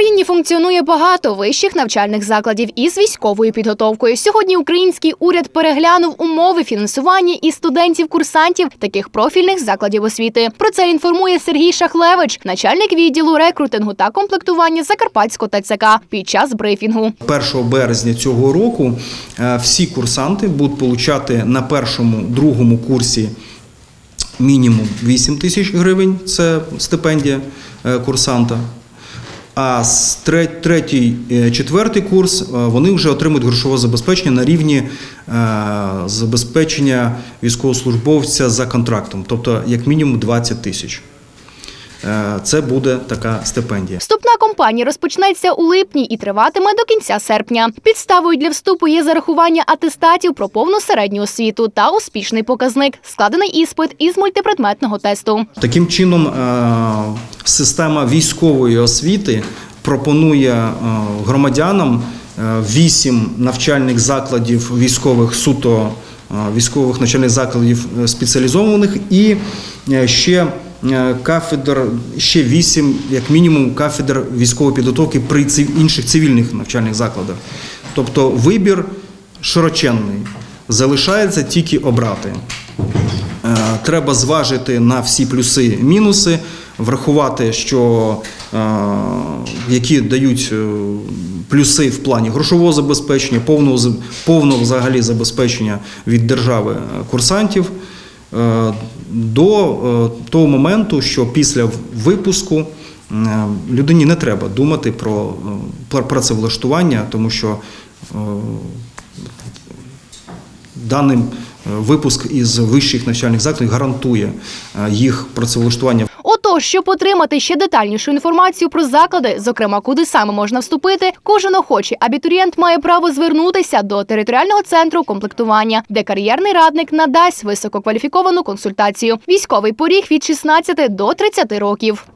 Україні функціонує багато вищих навчальних закладів із військовою підготовкою. Сьогодні український уряд переглянув умови фінансування і студентів-курсантів таких профільних закладів освіти. Про це інформує Сергій Шахлевич, начальник відділу рекрутингу та комплектування Закарпатського ТЦК під час брифінгу. 1 березня цього року е, всі курсанти будуть получати на першому другому курсі мінімум 8 тисяч гривень. Це стипендія е, курсанта. А з третій, е, четвертий курс е, вони вже отримують грошове забезпечення на рівні е, забезпечення військовослужбовця за контрактом, тобто як мінімум 20 тисяч. Е, Це буде така стипендія. Вступна кампанія розпочнеться у липні і триватиме до кінця серпня. Підставою для вступу є зарахування атестатів про повну середню освіту та успішний показник, складений іспит із мультипредметного тесту. Таким чином, е, система військової освіти пропонує е, громадянам вісім навчальних закладів військових суто військових навчальних закладів спеціалізованих і ще кафедр, ще вісім, як мінімум, кафедр військової підготовки при інших цивільних навчальних закладах. Тобто вибір широченний. Залишається тільки обрати. Е, Треба зважити на всі плюси мінуси, врахувати, що е, які дають е, плюси в плані грошового забезпечення, повного повного взагалі забезпечення від держави е, курсантів е, до е, того моменту, що після випуску е, людині не треба думати про е, працевлаштування, тому що даним е, випуск із вищих навчальних закладів гарантує е, їх працевлаштування Отож, щоб отримати ще детальнішу інформацію про заклади, зокрема, куди саме можна вступити, кожен охочий абітурієнт має право звернутися до територіального центру комплектування, де кар'єрний радник надасть висококваліфіковану консультацію. Військовий поріг від 16 до 30 років.